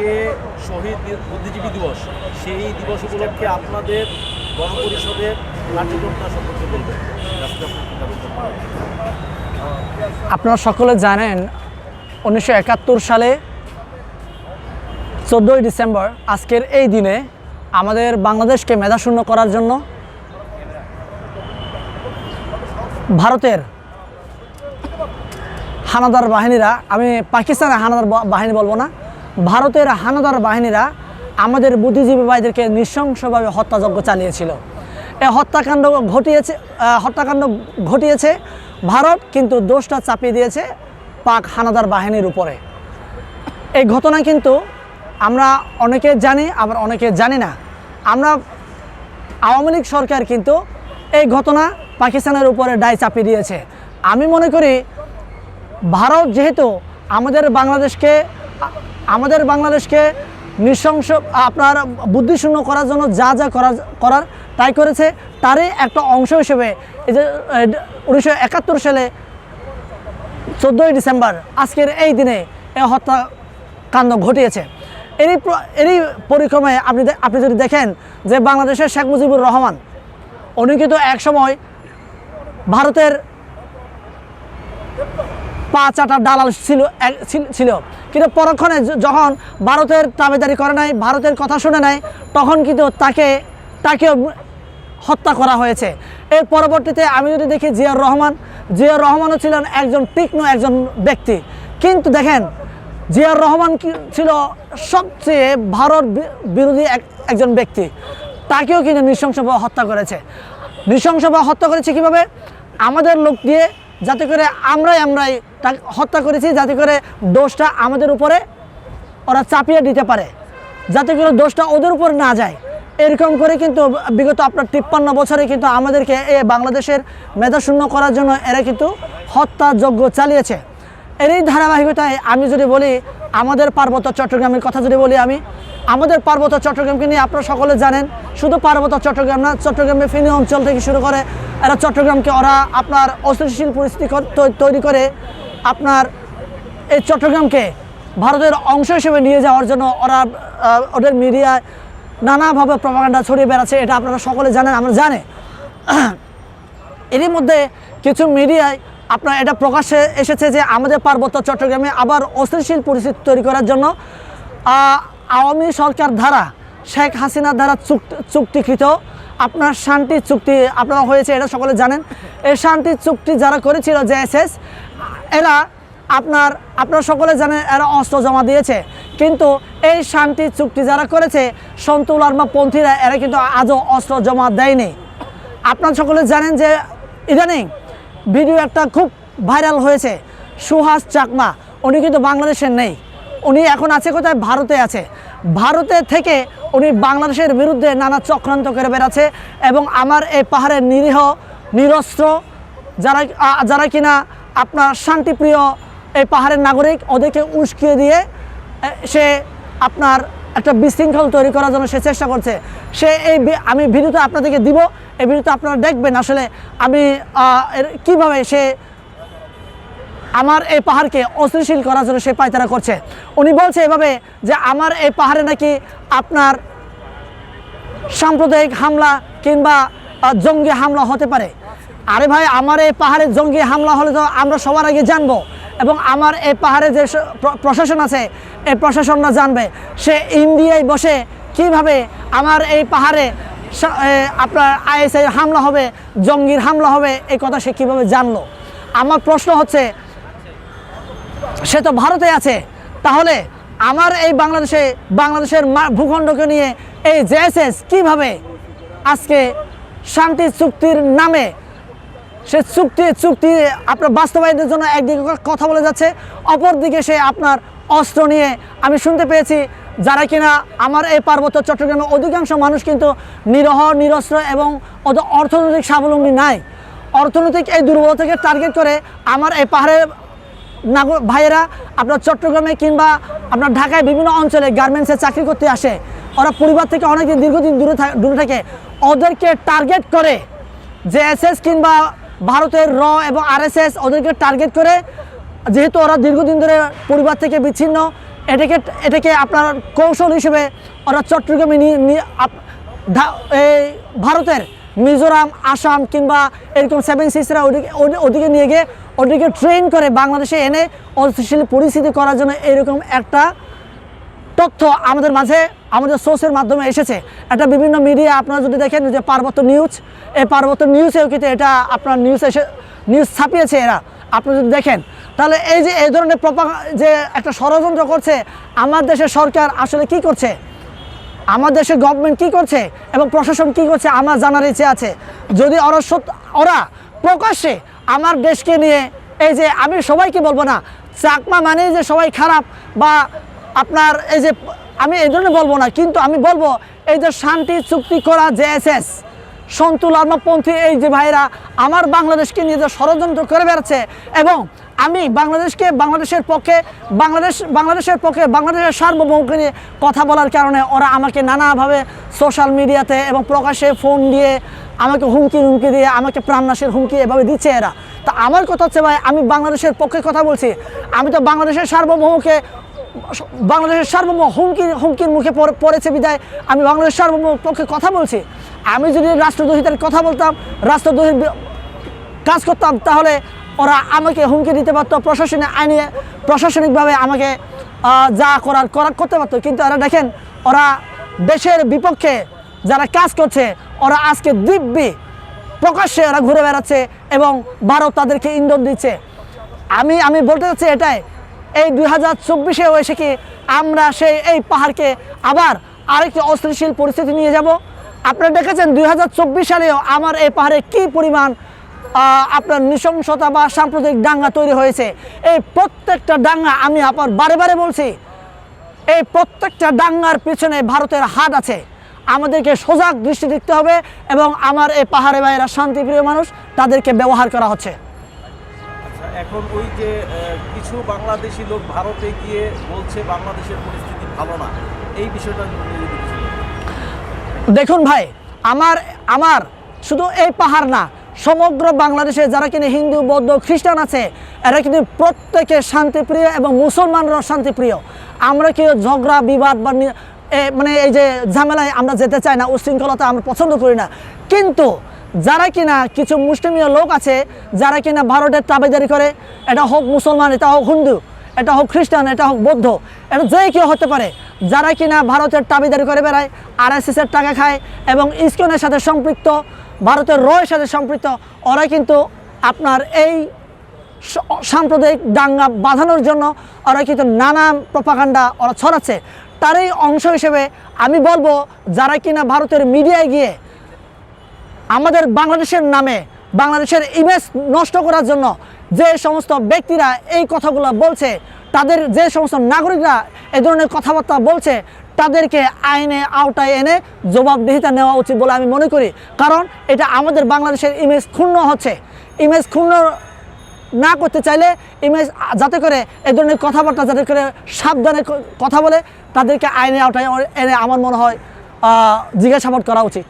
আজকে শহীদ বুদ্ধিজীবী দিবস সেই দিবস উপলক্ষে আপনাদের গণপরিষদের কার্যক্রমটা সম্পর্কে বলবেন? আপনারা সকলে জানেন, উনিশশো একাত্তর সালে চোদ্দোই ডিসেম্বর, আজকের এই দিনে আমাদের বাংলাদেশকে মেধাশূন্য করার জন্য ভারতের হানাদার বাহিনীরা, আমি পাকিস্তানের হানাদার বাহিনী বলব না ভারতের হানাদার বাহিনীরা আমাদের বুদ্ধিজীবী ভাইদেরকে নৃশংসভাবে হত্যাযজ্ঞ চালিয়েছিল। এই হত্যাকাণ্ড ঘটিয়েছে হত্যাকাণ্ড ঘটিয়েছে ভারত, কিন্তু দোষটা চাপিয়ে দিয়েছে পাক হানাদার বাহিনীর উপরে। এই ঘটনা কিন্তু আমরা অনেকে জানি, আবার অনেকে জানি না। আমরা আওয়ামী লীগ সরকার কিন্তু এই ঘটনা পাকিস্তানের উপরে দায় চাপিয়ে দিয়েছে। আমি মনে করি, ভারত যেহেতু আমাদের বাংলাদেশকে আমাদের বাংলাদেশকে নৃশংস, আপনার বুদ্ধিশূন্য করার জন্য যা যা করা করার তাই করেছে, তারই একটা অংশ হিসেবে এই যে উনিশশো একাত্তর সালে চোদ্দোই ডিসেম্বর, আজকের এই দিনে এ হত্যাকাণ্ড ঘটিয়েছে। এরই এরই পরিক্রমায় আপনি আপনি যদি দেখেন যে বাংলাদেশের শেখ মুজিবুর রহমান উনি কিন্তু একসময় ভারতের পা চাটা দালাল ছিল ছিল- কিন্তু পরক্ষণে যখন ভারতের দাবিদারি করে নাই, ভারতের কথা শুনে নাই, তখন কিন্তু তাকে, তাকেও হত্যা করা হয়েছে। এর পরবর্তীতে আমি যদি দেখি জিয়াউর রহমান, জিয়াউর রহমানও ছিলেন একজন তীক্ষ্ণ একজন ব্যক্তি। কিন্তু দেখেন, জিয়াউর রহমান ছিল সবচেয়ে ভারত বিরোধী এক, একজন ব্যক্তি। তাকেও কিন্তু নৃশংসভাবে হত্যা করেছে। নৃশংসভাবে হত্যা করেছে কীভাবে? আমাদের লোক দিয়ে, যাতে করে আমরাই আমরাই হত্যা করেছি যাতে করে দোষটা আমাদের উপরে ওরা চাপিয়ে দিতে পারে। যাতে করে দোষটা ওদের উপর না যায়। এরকম করে কিন্তু বিগত আপনার তিপ্পান্ন বছরে কিন্তু আমাদেরকে এ বাংলাদেশের মেধাশূন্য করার জন্য এরা কিন্তু হত্যাযজ্ঞ চালিয়েছে। এরই ধারাবাহিকতায় আমি যদি বলি, আমাদের পার্বত্য চট্টগ্রামের কথা যদি বলি আমি, আমাদের পার্বত্য চট্টগ্রামকে নিয়ে আপনারা সকলে জানেন, শুধু পার্বত্য চট্টগ্রাম না, চট্টগ্রামের ফেনী অঞ্চল থেকে শুরু করে এরা চট্টগ্রামকে ওরা আপনার অস্থিতিশীল পরিস্থিতি তৈরি করে। আপনার এই চট্টগ্রামকে ভারতের অংশ হিসেবে নিয়ে যাওয়ার জন্য ওরা ওদের মিডিয়ায় নানাভাবে প্রপাগান্ডা ছড়িয়ে বেড়াচ্ছে, এটা আপনারা সকলে জানেন, আমরা জানে। এরই মধ্যে কিছু মিডিয়ায় আপনার এটা প্রকাশ্যে এসেছে যে আমাদের পার্বত্য চট্টগ্রামে আবার অস্থিতিশীল পরিস্থিতি তৈরি করার জন্য আওয়ামী সরকার দ্বারা, শেখ হাসিনার দ্বারা চুক্তি চুক্তিকৃত আপনার শান্তি চুক্তি আপনারা হয়েছে, এটা সকলে জানেন। এই শান্তি চুক্তি যারা করেছিল জেএসএস, এরা আপনার, আপনারা সকলে জানেন, এরা অস্ত্র জমা দিয়েছে। কিন্তু এই শান্তি চুক্তি যারা করেছে সন্তুল আর্মা পন্থীরা, এরা কিন্তু আজও অস্ত্র জমা দেয়নি। আপনারা সকলে জানেন যে ইদানিং ভিডিও একটা খুব ভাইরাল হয়েছে, সুহাস চাকমা, উনি কিন্তু বাংলাদেশের নেই। উনি এখন আছে কোথায়? ভারতে আছে। ভারতে থেকে উনি বাংলাদেশের বিরুদ্ধে নানা চক্রান্ত করে বেড়াচ্ছে এবং আমার এই পাহাড়ের নিরীহ, নিরস্ত্র, যারা যারা কিনা আপনার শান্তিপ্রিয় এই পাহাড়ের নাগরিক, ওদেরকে উস্কিয়ে দিয়ে সে আপনার একটা বিশৃঙ্খল তৈরি করার জন্য সে চেষ্টা করছে। সে এই আমি ভিডিওটা আপনাদেরকে দিব, এই ভিডিওটা আপনারা দেখবেন আসলে আমি কীভাবে সে আমার এই পাহাড়কে অস্থিতিশীল করার জন্য সে পায়তারা করছে। উনি বলছে এভাবে যে আমার এই পাহাড়ে নাকি আপনার সাম্প্রদায়িক হামলা কিংবা জঙ্গি হামলা হতে পারে। আরে ভাই, আমার এই পাহাড়ে জঙ্গি হামলা হলে তো আমরা সবার আগে জানব এবং আমার এই পাহাড়ে যে প্র- প্রশাসন আছে, এই প্রশাসনরা জানবে। সে ইন্ডিয়ায় বসে কীভাবে আমার এই পাহাড়ে আপনার আইএসআই হামলা হবে, জঙ্গির হামলা হবে এই কথা সে কীভাবে জানলো? আমার প্রশ্ন হচ্ছে সে তো ভারতে আছে। তাহলে আমার এই বাংলাদেশে, বাংলাদেশের ভূখণ্ডকে নিয়ে এই জেএসএস কীভাবে আজকে শান্তি চুক্তির নামে, সে চুক্তি চুক্তি আপনার বাস্তবায়নের জন্য একদিকে কথা বলে যাচ্ছে, অপরদিকে সে আপনার অস্ত্র নিয়ে আমি শুনতে পেয়েছি যারা কিনা আমার এই পার্বত্য চট্টগ্রামের অধিকাংশ মানুষ কিন্তু নিরহ, নিরস্ত্র এবং ওদের অর্থনৈতিক স্বাবলম্বী নাই। অর্থনৈতিক এই দুর্বলতাকে টার্গেট করে আমার এই নাগর ভাইয়েরা, আপনার চট্টগ্রামে কিংবা আপনার ঢাকায় বিভিন্ন অঞ্চলে গার্মেন্টসে চাকরি করতে আসে। ওরা পরিবার থেকে অনেকদিন দীর্ঘদিন দূরে দূরে থাকে। ওদেরকে টার্গেট করে জেএসএস কিংবা ভারতের র এবং আরএসএস ওদেরকে টার্গেট করে। যেহেতু ওরা দীর্ঘদিন ধরে পরিবার থেকে বিচ্ছিন্ন, এটাকে এটাকে আপনার কৌশল হিসেবে ওরা চট্টগ্রামে নিয়ে এই ভারতের, মিজোরাম, আসাম কিংবা এরকম সেভেন সিক্সরা ওদিকে ওদিকে নিয়ে গিয়ে ওদিকে ট্রেন করে বাংলাদেশে এনে অস্থিতিশীল পরিস্থিতি করার জন্য এরকম একটা তথ্য আমাদের মাঝে, আমাদের সোর্সের মাধ্যমে এসেছে। এটা বিভিন্ন মিডিয়া আপনারা যদি দেখেন যে পার্বত্য নিউজ এই পার্বত্য নিউজেও কিন্তু এটা আপনার নিউজ এসে নিউজ ছাপিয়েছে এরা। আপনি যদি দেখেন, তাহলে এই যে, এই ধরনের প্রপা যে একটা ষড়যন্ত্র করছে, আমার দেশের সরকার আসলে কি করছে? আমার দেশের গভর্নমেন্ট কি করছে? এবং প্রশাসন কি করছে? আমার জানার ইচ্ছে আছে। যদি ওরা ওরা প্রকাশ্যে আমার দেশকে নিয়ে, এই যে আমি সবাইকে বলব না, চাকমা মানে যে সবাই খারাপ বা আপনার এই যে আমি এই জন্য বলব না, কিন্তু আমি বলব এই যে শান্তি চুক্তি করা জেএসএস সন্তু এই যে ভাইরা আমার বাংলাদেশকে নিয়ে ষড়যন্ত্র করে বেড়াচ্ছে এবং আমি বাংলাদেশকে, বাংলাদেশের পক্ষে, বাংলাদেশ, বাংলাদেশের পক্ষে, বাংলাদেশের সার্বভৌমকে নিয়ে কথা বলার কারণে ওরা আমাকে নানাভাবে সোশ্যাল মিডিয়াতে এবং প্রকাশ্যে ফোন দিয়ে আমাকে হুমকি হুমকি দিয়ে, আমাকে প্রাণনাশের হুমকি এভাবে দিচ্ছে এরা। তা আমার কথা হচ্ছে ভাই, আমি বাংলাদেশের পক্ষে কথা বলছি। আমি তো বাংলাদেশের সার্বভৌমকে বাংলাদেশের সার্বভৌম হুমকির হুমকির মুখে পড়ে- পড়েছে বিদায়। আমি বাংলাদেশের সার্বভৌম পক্ষে কথা বলছি। আমি যদি রাষ্ট্রদ্রোহিতার কথা বলতাম রাষ্ট্রদ্রোহীর কাজ করতাম, তাহলে ওরা আমাকে হুমকি দিতে পারতো প্রশাসনে আইনে। প্রশাসনিকভাবে আমাকে যা করার করার করতে পারতো। কিন্তু ওরা দেখেন, ওরা দেশের বিপক্ষে যারা কাজ করছে, ওরা আজকে দিব্যি প্রকাশ্যে ওরা ঘুরে বেড়াচ্ছে এবং ভারত তাদেরকে ইন্ধন দিচ্ছে। আমি আমি বলতে চাচ্ছি এটাই এই দুই হাজার চব্বিশেও এসে কি আমরা সেই এই পাহাড়কে আবার আরেকটি অস্থিতিশীল পরিস্থিতি নিয়ে যাব? আপনারা দেখেছেন দুই হাজার চব্বিশ সালেও আমার এই পাহাড়ে কী পরিমাণ আপনার নৃশংসতা বা সাম্প্রদায়িক দাঙ্গা তৈরি হয়েছে? এই প্রত্যেকটা দাঙ্গা আমি আবার বারে বারে বলছি, এই প্রত্যেকটা দাঙ্গার পিছনে ভারতের হাত আছে। আমাদেরকে সজাগ দৃষ্টি দিতে হবে এবং আমার এই পাহাড়ে ভাইয়েরা শান্তিপ্রিয় মানুষ, তাদেরকে ব্যবহার করা হচ্ছে। এখন ওই যে কিছু বাংলাদেশি লোক ভারতে গিয়ে বলছে বাংলাদেশের পরিস্থিতি ভালো না। এই বিষয়টা। দেখুন ভাই, আমার আমার শুধু এই পাহাড় না, সমগ্র বাংলাদেশে যারা কিনা হিন্দু, বৌদ্ধ, খ্রিস্টান আছে, এরা কিন্তু প্রত্যেকে শান্তিপ্রিয় এবং মুসলমানরাও শান্তিপ্রিয়। আমরা কেউ ঝগড়া, বিবাদ বা মানে এই যে ঝামেলায় আমরা যেতে চাই না, উশৃঙ্খলতা আমরা পছন্দ করি না। কিন্তু যারা কিনা কিছু মুসলিমীয় লোক আছে, যারা কিনা ভারতের তাবেদারি করে, এটা হোক মুসলমান, এটা হোক হিন্দু, এটা হোক খ্রিস্টান, এটা হোক বৌদ্ধ, এটা যে কেউ হতে পারে, যারা কিনা ভারতের টাবিদারি করে বেড়ায় আর এর টাকা খায় এবং ইস্কনের সাথে সম্পৃক্ত, ভারতের রয়ের সাথে সম্পৃক্ত, ওরা কিন্তু আপনার এই সাম্প্রদায়িক দাঙ্গা বাঁধানোর জন্য ওরা কিন্তু নানা প্রপাকাণ্ডা ওরা ছড়াচ্ছে। তারই অংশ হিসেবে আমি বলব, যারা কিনা ভারতের মিডিয়ায় গিয়ে আমাদের বাংলাদেশের নামে, বাংলাদেশের ইমেজ নষ্ট করার জন্য যে সমস্ত ব্যক্তিরা এই কথাগুলো বলছে, তাদের যে সমস্ত নাগরিকরা এই ধরনের কথাবার্তা বলছে, তাদেরকে আইনে আওতায় এনে জবাবদিহিতা নেওয়া উচিত বলে আমি মনে করি। কারণ এটা আমাদের বাংলাদেশের ইমেজ ক্ষুণ্ণ হচ্ছে। ইমেজ ক্ষুণ্ণ না করতে চাইলে ইমেজ যাতে করে এই ধরনের কথাবার্তা যাতে করে সাবধানে কথা বলে, তাদেরকে আইনে আওতায় এনে আমার মনে হয় জিজ্ঞাসাবাদ করা উচিত।